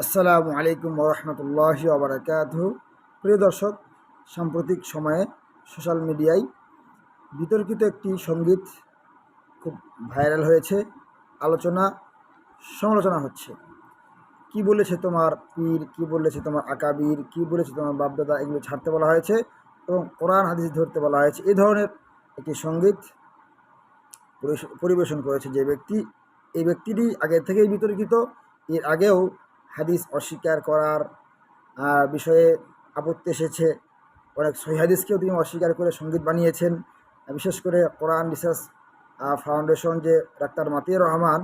আসসালামু আলাইকুম রহমতুল্লাহি আবরাকাত প্রিয় দর্শক, সাম্প্রতিক সময়ে সোশ্যাল মিডিয়ায় বিতর্কিত একটি সংগীত খুব ভাইরাল হয়েছে। আলোচনা, সমালোচনা হচ্ছে। কি বলেছে তোমার পীর? কি বলেছে তোমার আকাবির? কি বলেছে তোমার বাপদাদা? এগুলো ছাড়তে বলা হয়েছে এবং কোরআন, হাদিস ধরতে বলা হয়েছে। এই ধরনের একটি সংগীত পরিবেশ- পরিবেশন করেছে যে ব্যক্তি, এই ব্যক্তিটি আগে থেকেই বিতর্কিত। এর আগেও হাদিস অস্বীকার করার বিষয়ে আপত্তি এসেছে। অনেক সহি হাদিসকেও তিনি অস্বীকার করে সংগীত বানিয়েছেন। বিশেষ করে কোরআন রিসার্চ ফাউন্ডেশন যে ডাক্তার মাতিয়ার রহমান,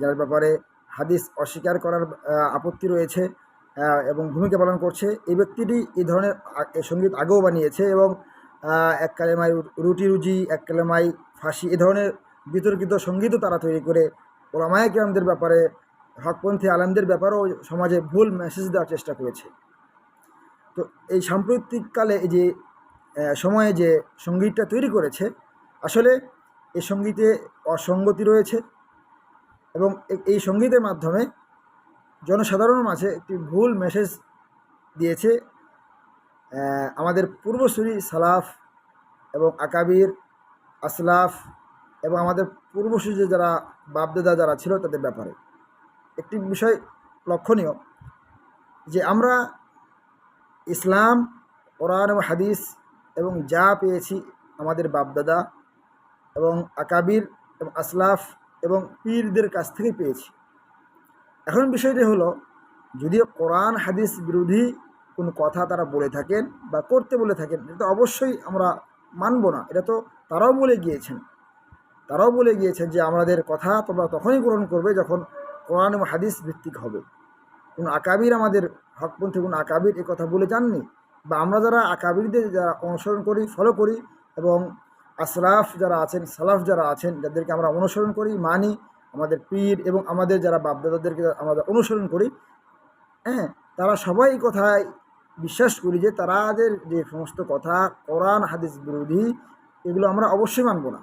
যার ব্যাপারে হাদিস অস্বীকার করার আপত্তি রয়েছে এবং ভূমিকা পালন করছে, এই ব্যক্তিটি এই ধরনের সংগীত আগেও বানিয়েছে এবং এক কালেমাই রুটি রুজি, এক কালেমাই ফাঁসি, এ ধরনের বিতর্কিত সঙ্গীতও তারা তৈরি করে। ওলামায় কেরামদের ব্যাপারে হকপন্থী আলেমদের ব্যাপারেও সমাজে ভুল মেসেজ দেওয়ার চেষ্টা করেছে। তো এই সাম্প্রতিককালে এই যে সময়ে যে সঙ্গীতটা তৈরি করেছে, আসলে এই সঙ্গীতে অসঙ্গতি রয়েছে এবং এই সঙ্গীতের মাধ্যমে জনসাধারণের মাঝে একটি ভুল মেসেজ দিয়েছে আমাদের পূর্বসূরি সালাফ এবং আকাবির, আসলাফ এবং আমাদের পূর্বসূরি যারা বাপদাদা যারা ছিল তাদের ব্যাপারে। একটি বিষয় লক্ষণীয় যে আমরা ইসলাম, কোরআন এবং হাদিস এবং যা পেয়েছি আমাদের বাপদাদা এবং আকাবির এবং আসলাফ এবং পীরদের কাছ থেকে পেয়েছি। এখন বিষয়টি হলো, যদিও কোরআন, হাদিস বিরোধী কোনো কথা তারা বলে থাকেন বা করতে বলে থাকেন, এটা তো অবশ্যই আমরা মানব না, এটা তো তারাও বলে গিয়েছেন। তারাও বলে গিয়েছেন যে আমাদের কথা তোমরা তখনই গ্রহণ করবে যখন কোরআন এবং হাদিস ভিত্তিক হবে। কোন আকাবির আমাদের হকপন্থী, কোনো আকাবির এ কথা বলে যাননি বা আমরা যারা আকাবিরদের যারা অনুসরণ করি ফলো করি এবং আসলাফ যারা আছেন, সালাফ যারা আছেন, যাদেরকে আমরা অনুসরণ করি, মানি আমাদের পীর এবং আমাদের যারা বাপদাদাদেরকে আমরা অনুসরণ করি হ্যাঁ তারা সবাই কথায় বিশ্বাস করি যে তারাদের যে সমস্ত কথা কোরআন, হাদিস বিরোধী, এগুলো আমরা অবশ্যই মানব না।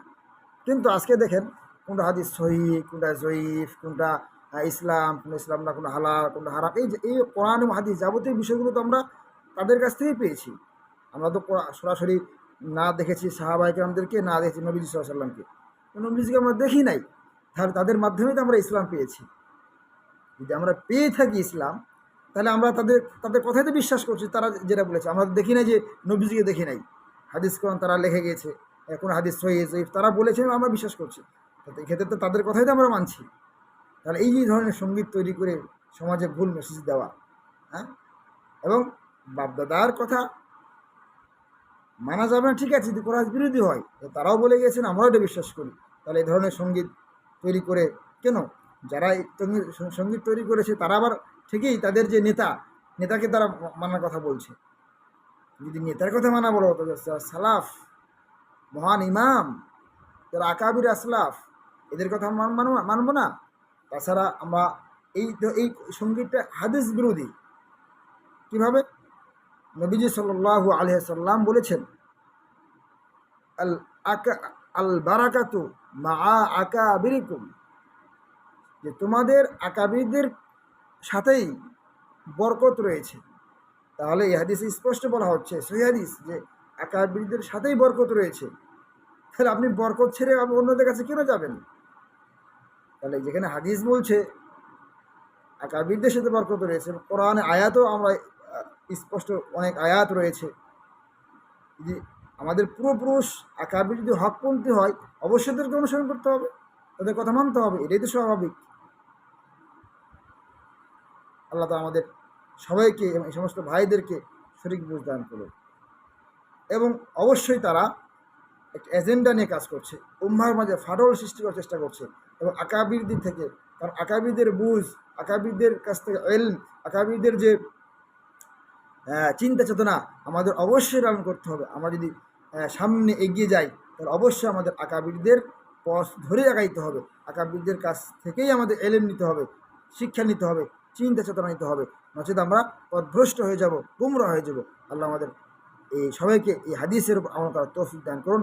কিন্তু আজকে দেখেন কোনটা হাদিস সহি, কোনটা জয়ীফ, কোনটা ইসলাম, কোনো ইসলাম না, কোনো হালাল, কোনো হারাম। এই যে, এই কোরআন হাদিস যাবতীয় বিষয়গুলো তো আমরা তাদের কাছ থেকেই পেয়েছি। আমরা তো সরাসরি না দেখেছি সাহাবাহিকরামদেরকে না দেখেছি নবীজি সাল্লামকে নবীজিকে আমরা দেখি নাই। তাহলে তাদের মাধ্যমেই তো আমরা ইসলাম পেয়েছি। যদি আমরা পেয়ে থাকি ইসলাম, তাহলে আমরা তাদের তাদের কথাই তো বিশ্বাস করছি, তারা যেটা বলেছে। আমরা দেখি নাই যে নবীজিকে দেখি নাই। হাদিস কোরআন তারা লেখে গিয়েছে এখন হাদিস সহি তারা বলেছেন আমরা বিশ্বাস করছি। এক্ষেত্রে তো তাদের কথাই তো আমরা মানছি। তাহলে এই যে ধরনের সংগীত তৈরি করে সমাজে ভুল মেসেজ দেওয়া হ্যাঁ? এবং বাপদাদার কথা মানা যাবে না, ঠিক আছে, যদি কোরআন বিরোধী হয় তারাও বলে গেছেন আমরাও এটা বিশ্বাস করি। তাহলে এই ধরনের সংগীত তৈরি করে কেন? যারা সংগীত তৈরি করেছে, তারা আবার ঠিকই তাদের যে নেতা, নেতাকে তারা মানার কথা বলছে। যদি নেতার কথা মানা বলো তো সালাফ, মহান ইমাম, যারা আকাবির আসলাফ, এদের কথা মানবো না। তাছাড়া আমরা এই এই সঙ্গীতটা হাদিস বিরোধী। কীভাবে? নবীজি সাল্লাল্লাহু আলাইহি সাল্লাম বলেছেন, আল আকা, আল বারাকাতু মা আকাবিরিকুম। যে তোমাদের আকাবিরদের সাথেই বরকত রয়েছে। তাহলে এই হাদিসে স্পষ্ট বলা হচ্ছে, সহি হাদিস, যে আকাবিরদের সাথেই বরকত রয়েছে। তাহলে আপনি বরকত ছেড়ে অন্যদের কাছে কেন যাবেন? তাহলে যেখানে হাদিস বলছে আকাবিরদের সাথে বরকত রয়েছে, কোরআনে আয়াতও আমরা স্পষ্ট অনেক আয়াত রয়েছে। যদি আমাদের পূর্বপুরুষ আকাবির যদি হকপন্থী হয়, অবশ্যই তাদেরকে অনুসরণ করতে হবে, তাদের কথা মানতে হবে, এটাই তো স্বাভাবিক। আল্লাহ তো আমাদের সবাইকে এবং এই সমস্ত ভাইদেরকে সঠিক বুঝ দান করুন এবং অবশ্যই তারা একটা এজেন্ডা নিয়ে কাজ করছে। উম্মার মাঝে ফাটল সৃষ্টি করার চেষ্টা করছে এবং আকাবির দিক থেকে। কারণ আকাবিদের বুঝ, আকাবিরদের কাছ থেকে এল আকাবিরদের যে চিন্তা চেতনা, আমাদের অবশ্যই রান করতে হবে। আমরা যদি সামনে এগিয়ে যাই, তাহলে অবশ্যই আমাদের আকাবিরদের পথ ধরে আগাইতে হবে। আকাবিরদের কাছ থেকেই আমাদের এলেম নিতে হবে, শিক্ষা নিতে হবে, চিন্তা চেতনা নিতে হবে। নচেত আমরা পথভ্রষ্ট হয়ে যাব, গুমরা হয়ে যাব। আল্লাহ আমাদের এই সবাইকে এই হাদিসের উপর আমল করার তৌফিক দান করুন,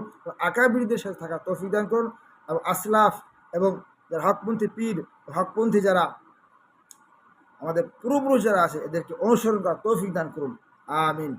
আকাবিরদের সাথে থাকার তৌফিক দান করুন এবং আসলাফ এবং যারা হকপন্থী পীর, হকপন্থী যারা আমাদের পূর্বপুরুষ যারা আছে, এদেরকে অনুসরণ করার তৌফিক দান করুন। আমিন।